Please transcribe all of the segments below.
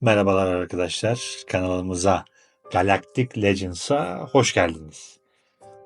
Merhabalar arkadaşlar. Kanalımıza Galactic Legends'a hoş geldiniz.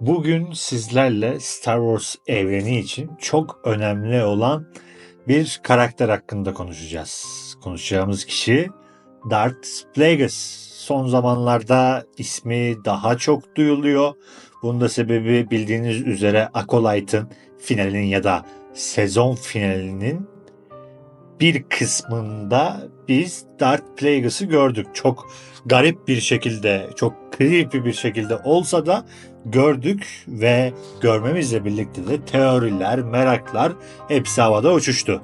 Bugün sizlerle Star Wars evreni için çok önemli olan bir karakter hakkında konuşacağız. Konuşacağımız kişi Darth Plagueis. Son zamanlarda ismi daha çok duyuluyor. Bunun sebebi bildiğiniz üzere Acolyte'ın finalinin ya da sezon finalinin bir kısmında biz Darth Plagueis'ı gördük. Çok garip bir şekilde, çok creepy bir şekilde olsa da gördük ve görmemizle birlikte de teoriler, meraklar hepsi havada uçuştu.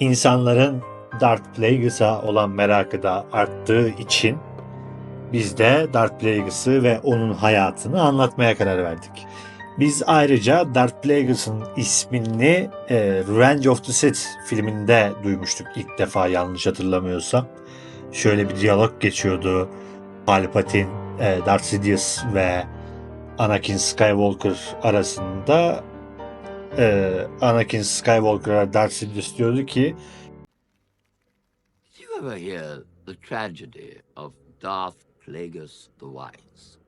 İnsanların Darth Plagueis'a olan merakı da arttığı için biz de Darth Plagueis'ı ve onun hayatını anlatmaya karar verdik. Biz ayrıca Darth Plagueis'ın ismini e, Revenge of the Sith filminde duymuştuk ilk defa yanlış hatırlamıyorsam. Şöyle bir diyalog geçiyordu. Palpatine, e, Darth Sidious ve Anakin Skywalker arasında e, Anakin Skywalker'a Darth Sidious diyordu ki you ever hear the tragedy of Darth Plagueis the Wise?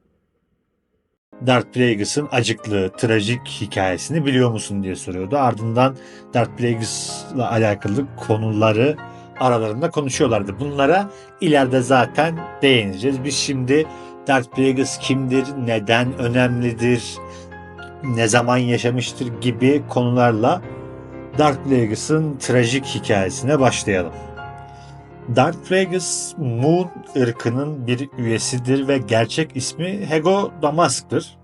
Darth Plagueis'ın acıklı, trajik hikayesini biliyor musun diye soruyordu. Ardından Darth Plagueis'la alakalı konuları aralarında konuşuyorlardı. Bunlara ileride zaten değineceğiz. Biz şimdi Darth Plagueis kimdir, neden önemlidir, ne zaman yaşamıştır gibi konularla Darth Plagueis'ın trajik hikayesine başlayalım. Darth Plagueis Moon ırkının bir üyesidir ve gerçek ismi Hego Damask'tır.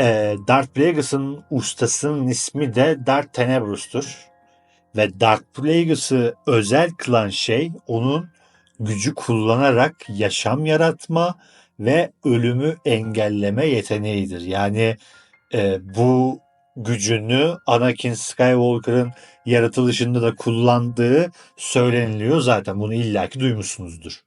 Ee, Darth Plagueis'ın ustasının ismi de Darth Tenebrus'tur. Ve Darth Plagueis'ı özel kılan şey onun gücü kullanarak yaşam yaratma ve ölümü engelleme yeteneğidir. Yani e, bu gücünü Anakin Skywalker'ın yaratılışında da kullandığı söyleniliyor zaten. Bunu illaki duymuşsunuzdur.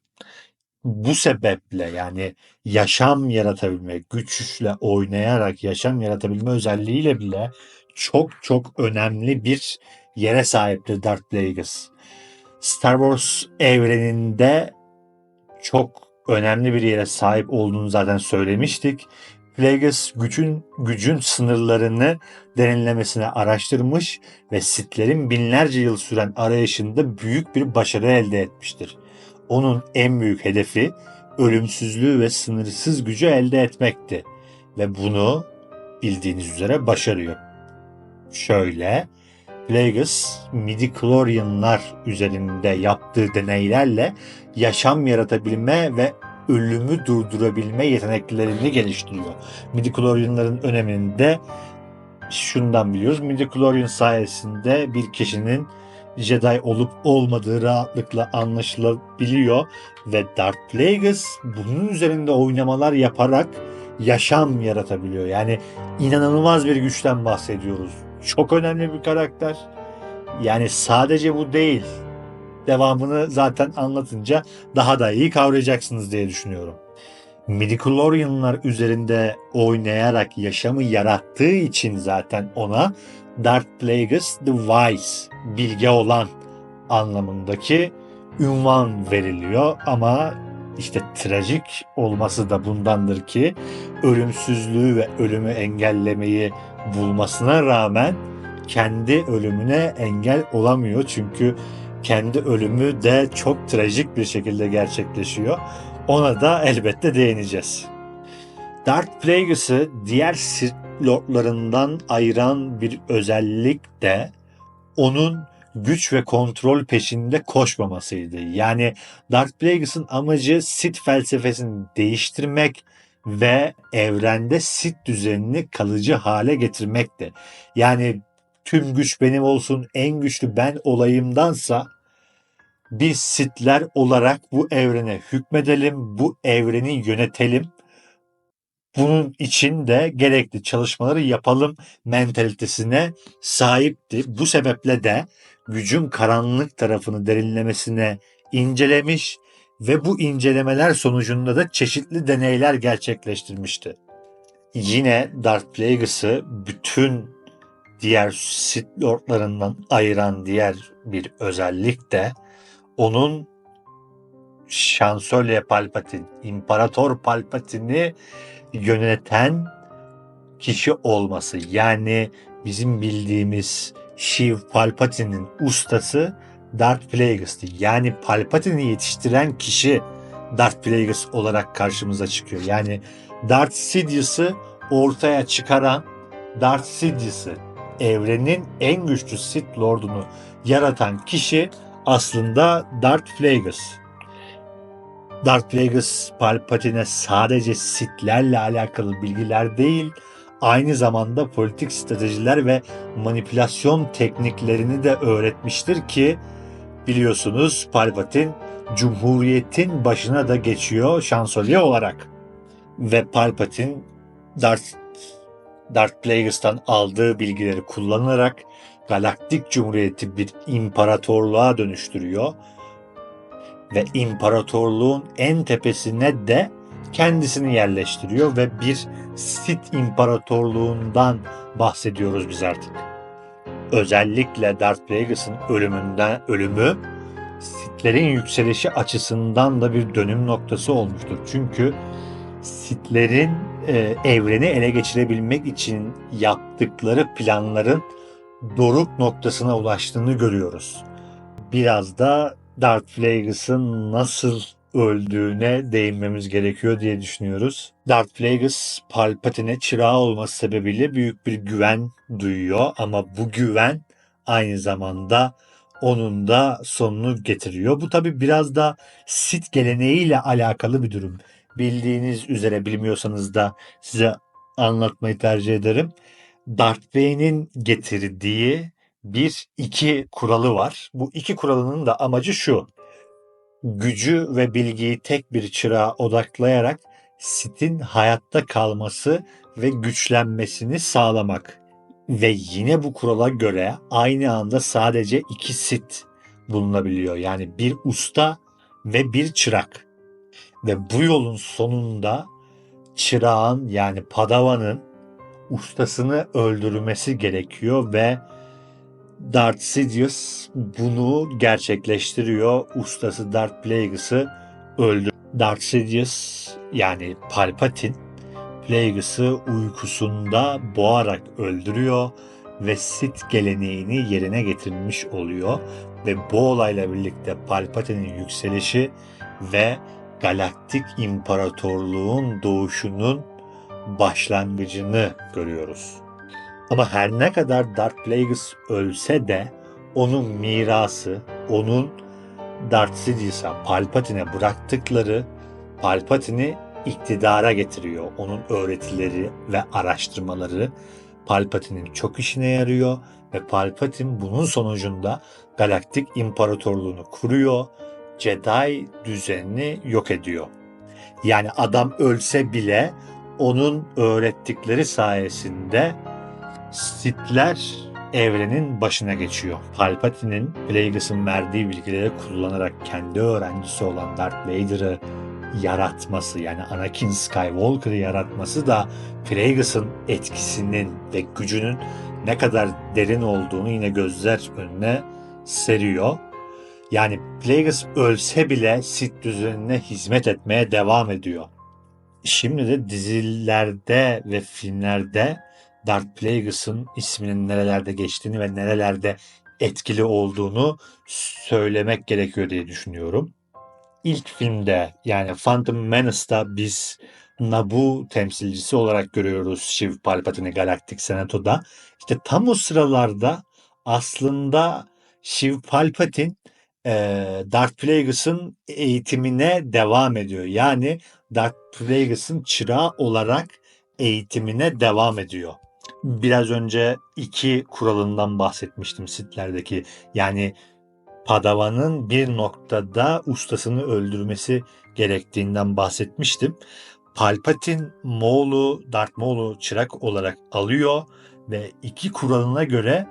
Bu sebeple yani yaşam yaratabilme, güçle oynayarak yaşam yaratabilme özelliğiyle bile çok çok önemli bir yere sahiptir Darth Plagueis. Star Wars evreninde çok önemli bir yere sahip olduğunu zaten söylemiştik. Plagueis gücün, gücün sınırlarını derinlemesine araştırmış ve Sith'lerin binlerce yıl süren arayışında büyük bir başarı elde etmiştir. Onun en büyük hedefi ölümsüzlüğü ve sınırsız gücü elde etmekti ve bunu bildiğiniz üzere başarıyor. Şöyle, Plagueis midi-chlorianlar üzerinde yaptığı deneylerle yaşam yaratabilme ve ölümü durdurabilme yeteneklerini geliştiriyor. Midi-chlorianların önemini de şundan biliyoruz. Midi-chlorian sayesinde bir kişinin Jedi olup olmadığı rahatlıkla anlaşılabiliyor ve Darth Plagueis bunun üzerinde oynamalar yaparak yaşam yaratabiliyor. Yani inanılmaz bir güçten bahsediyoruz. Çok önemli bir karakter. Yani sadece bu değil. Devamını zaten anlatınca daha da iyi kavrayacaksınız diye düşünüyorum. Midichlorianlar üzerinde oynayarak yaşamı yarattığı için zaten ona Darth Plagueis the Wise, bilge olan anlamındaki ünvan veriliyor ama işte trajik olması da bundandır ki ölümsüzlüğü ve ölümü engellemeyi bulmasına rağmen kendi ölümüne engel olamıyor. Çünkü kendi ölümü de çok trajik bir şekilde gerçekleşiyor. Ona da elbette değineceğiz. Darth Plagueis'ı diğer Sith Lordlarından ayıran bir özellik de onun güç ve kontrol peşinde koşmamasıydı. Yani Darth Plagueis'ın amacı Sith felsefesini değiştirmek ve evrende Sith düzenini kalıcı hale getirmekti. Yani tüm güç benim olsun, en güçlü ben olayımdansa biz Sith'ler olarak bu evrene hükmedelim, bu evreni yönetelim. Bunun için de gerekli çalışmaları yapalım mentalitesine sahipti. Bu sebeple de gücün karanlık tarafını derinlemesine incelemiş ve bu incelemeler sonucunda da çeşitli deneyler gerçekleştirmişti. Yine Darth Plagueis'ı bütün diğer Sith Lordlarından ayıran diğer bir özellik de onun Şansölye Palpatine, İmparator Palpatine'i yöneten kişi olması. Yani bizim bildiğimiz Shiv Palpatine'in ustası Darth Plagueis'ti. Yani Palpatine'i yetiştiren kişi Darth Plagueis olarak karşımıza çıkıyor. Yani Darth Sidious'ı ortaya çıkaran Darth Sidious'ı evrenin en güçlü Sith Lord'unu yaratan kişi aslında Darth Plagueis. Darth Plagueis Palpatine'e sadece Sith'lerle alakalı bilgiler değil, aynı zamanda politik stratejiler ve manipülasyon tekniklerini de öğretmiştir ki biliyorsunuz Palpatine Cumhuriyet'in başına da geçiyor şansölye olarak. Ve Palpatine Darth, Darth Plagueis'tan aldığı bilgileri kullanarak Galaktik Cumhuriyeti bir imparatorluğa dönüştürüyor. Ve imparatorluğun en tepesine de kendisini yerleştiriyor ve bir Sith imparatorluğundan bahsediyoruz biz artık. Özellikle Darth Plagueis'in ölümünden ölümü Sith'lerin yükselişi açısından da bir dönüm noktası olmuştur. Çünkü Sith'lerin e, evreni ele geçirebilmek için yaptıkları planların doruk noktasına ulaştığını görüyoruz. Biraz da Darth Plagueis'in nasıl öldüğüne değinmemiz gerekiyor diye düşünüyoruz. Darth Plagueis Palpatine'e çırağı olması sebebiyle büyük bir güven duyuyor ama bu güven aynı zamanda onun da sonunu getiriyor. Bu tabi biraz da Sith geleneğiyle alakalı bir durum. Bildiğiniz üzere bilmiyorsanız da size anlatmayı tercih ederim. Darth Vader'in getirdiği bir iki kuralı var. Bu iki kuralının da amacı şu. Gücü ve bilgiyi tek bir çırağa odaklayarak Sith'in hayatta kalması ve güçlenmesini sağlamak. Ve yine bu kurala göre aynı anda sadece iki Sith bulunabiliyor. Yani bir usta ve bir çırak. Ve bu yolun sonunda çırağın yani padavanın ustasını öldürmesi gerekiyor ve Darth Sidious bunu gerçekleştiriyor. Ustası Darth Plagueis'ı öldür. Darth Sidious yani Palpatine Plagueis'ı uykusunda boğarak öldürüyor ve Sith geleneğini yerine getirmiş oluyor ve bu olayla birlikte Palpatine'in yükselişi ve Galaktik İmparatorluğun doğuşunun başlangıcını görüyoruz. Ama her ne kadar Darth Plagueis ölse de onun mirası, onun Darth Sidious'a, Palpatine'e bıraktıkları Palpatine'i iktidara getiriyor. Onun öğretileri ve araştırmaları Palpatine'in çok işine yarıyor ve Palpatine bunun sonucunda Galaktik İmparatorluğunu kuruyor. Jedi düzenini yok ediyor. Yani adam ölse bile onun öğrettikleri sayesinde Sith'ler evrenin başına geçiyor. Palpatine'in Plagueis'in verdiği bilgileri kullanarak kendi öğrencisi olan Darth Vader'ı yaratması yani Anakin Skywalker'ı yaratması da Plagueis'in etkisinin ve gücünün ne kadar derin olduğunu yine gözler önüne seriyor. Yani Plagueis ölse bile Sith düzenine hizmet etmeye devam ediyor. Şimdi de dizilerde ve filmlerde Darth Plagueis'in isminin nerelerde geçtiğini ve nerelerde etkili olduğunu söylemek gerekiyor diye düşünüyorum. İlk filmde yani Phantom Menace'da biz Naboo temsilcisi olarak görüyoruz Shiv Palpatine'i Galaktik Senato'da. İşte tam o sıralarda aslında Shiv Palpatine e, Darth Plagueis'in eğitimine devam ediyor. Yani Darth Plagueis'in çırağı olarak eğitimine devam ediyor. Biraz önce iki kuralından bahsetmiştim Sith'lerdeki. Yani Padavan'ın bir noktada ustasını öldürmesi gerektiğinden bahsetmiştim. Palpatine Maul'u, Darth Maul'u çırak olarak alıyor ve iki kuralına göre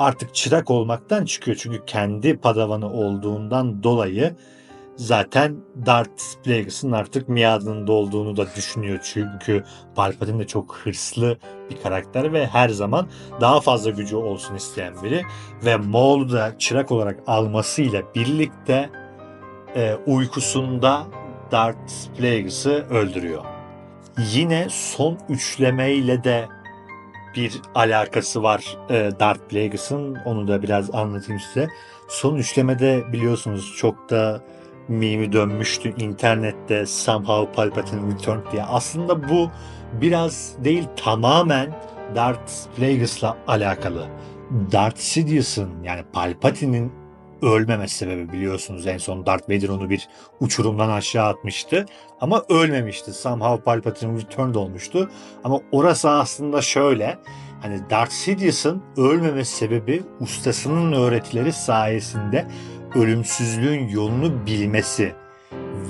artık çırak olmaktan çıkıyor. Çünkü kendi padavanı olduğundan dolayı zaten Darth Plagueis'in artık miadının dolduğunu da düşünüyor. Çünkü Palpatine de çok hırslı bir karakter ve her zaman daha fazla gücü olsun isteyen biri. Ve Maul'u da çırak olarak almasıyla birlikte e, uykusunda Darth Plagueis'ı öldürüyor. Yine son üçlemeyle de bir alakası var e, Darth Plagueis'ın. Onu da biraz anlatayım size. Son üçlemede biliyorsunuz çok da mimi dönmüştü internette Somehow Palpatine Returned diye. Aslında bu biraz değil tamamen Darth Plagueis'la alakalı. Darth Sidious'ın yani Palpatine'in ölmeme sebebi biliyorsunuz en son Darth Vader onu bir uçurumdan aşağı atmıştı ama ölmemişti. Somehow Palpatine Returned olmuştu. Ama orası aslında şöyle hani Darth Sidious'ın ölmeme sebebi ustasının öğretileri sayesinde ölümsüzlüğün yolunu bilmesi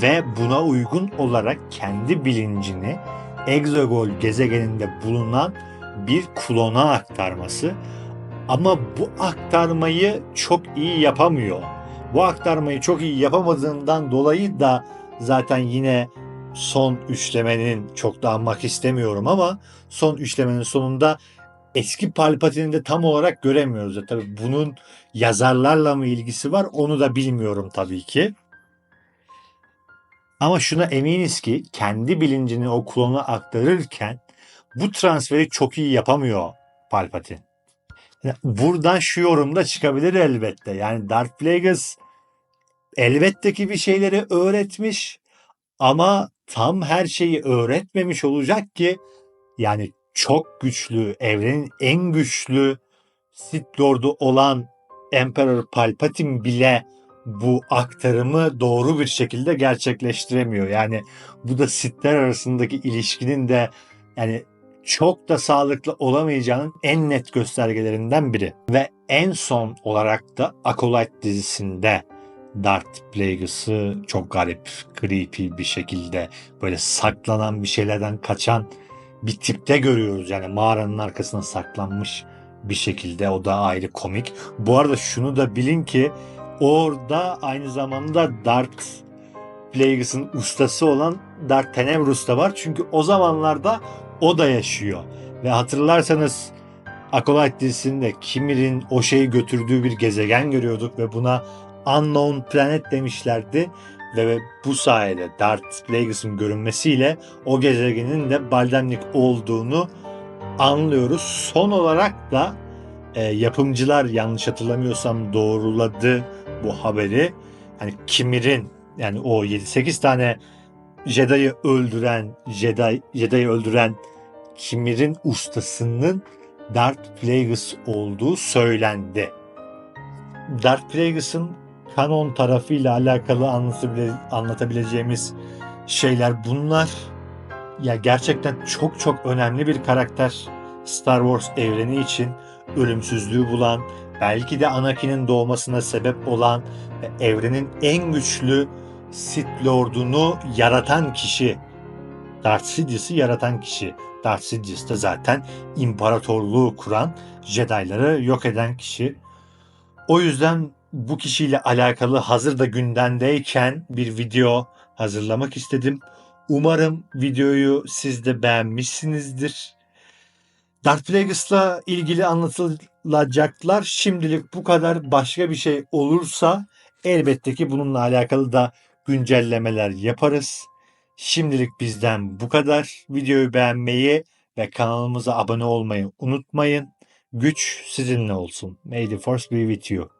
ve buna uygun olarak kendi bilincini Exegol gezegeninde bulunan bir klona aktarması. Ama bu aktarmayı çok iyi yapamıyor. Bu aktarmayı çok iyi yapamadığından dolayı da zaten yine son üçlemenin çok da anmak istemiyorum ama son üçlemenin sonunda eski Palpatine'i de tam olarak göremiyoruz. Ya, tabii bunun yazarlarla mı ilgisi var onu da bilmiyorum tabii ki. Ama şuna eminiz ki kendi bilincini o klona aktarırken bu transferi çok iyi yapamıyor Palpatine. Buradan şu yorum da çıkabilir elbette. Yani Darth Plagueis elbette ki bir şeyleri öğretmiş ama tam her şeyi öğretmemiş olacak ki yani çok güçlü, evrenin en güçlü Sith Lord'u olan Emperor Palpatine bile bu aktarımı doğru bir şekilde gerçekleştiremiyor. Yani bu da Sith'ler arasındaki ilişkinin de yani çok da sağlıklı olamayacağının en net göstergelerinden biri. Ve en son olarak da Acolyte dizisinde Darth Plagueis'ı çok garip, creepy bir şekilde böyle saklanan bir şeylerden kaçan bir tipte görüyoruz. Yani mağaranın arkasına saklanmış bir şekilde o da ayrı komik. Bu arada şunu da bilin ki orada aynı zamanda Darth Plagueis'ın ustası olan Darth Tenebrous da var. Çünkü o zamanlarda o da yaşıyor. Ve hatırlarsanız Acolyte dizisinde Kimir'in o şeyi götürdüğü bir gezegen görüyorduk ve buna Unknown Planet demişlerdi. Ve bu sayede Darth Plagueis'in görünmesiyle o gezegenin de Baldemnik olduğunu anlıyoruz. Son olarak da e, yapımcılar yanlış hatırlamıyorsam doğruladı bu haberi. Hani Kimir'in yani o 7-8 tane Jedi'yi öldüren Jedi Jedi'yi öldüren Kimir'in ustasının Darth Plagueis olduğu söylendi. Darth Plagueis'in kanon tarafıyla alakalı anlatabile- anlatabileceğimiz şeyler bunlar. Ya gerçekten çok çok önemli bir karakter Star Wars evreni için ölümsüzlüğü bulan, belki de Anakin'in doğmasına sebep olan ve evrenin en güçlü Sith Lord'unu yaratan kişi. Darth Sidious'ı yaratan kişi. Darth Sidious da zaten imparatorluğu kuran, Jedi'ları yok eden kişi. O yüzden bu kişiyle alakalı hazır da gündemdeyken bir video hazırlamak istedim. Umarım videoyu siz de beğenmişsinizdir. Darth Plagueis'la ilgili anlatılacaklar şimdilik bu kadar. Başka bir şey olursa elbette ki bununla alakalı da güncellemeler yaparız. Şimdilik bizden bu kadar. Videoyu beğenmeyi ve kanalımıza abone olmayı unutmayın. Güç sizinle olsun. May the force be with you.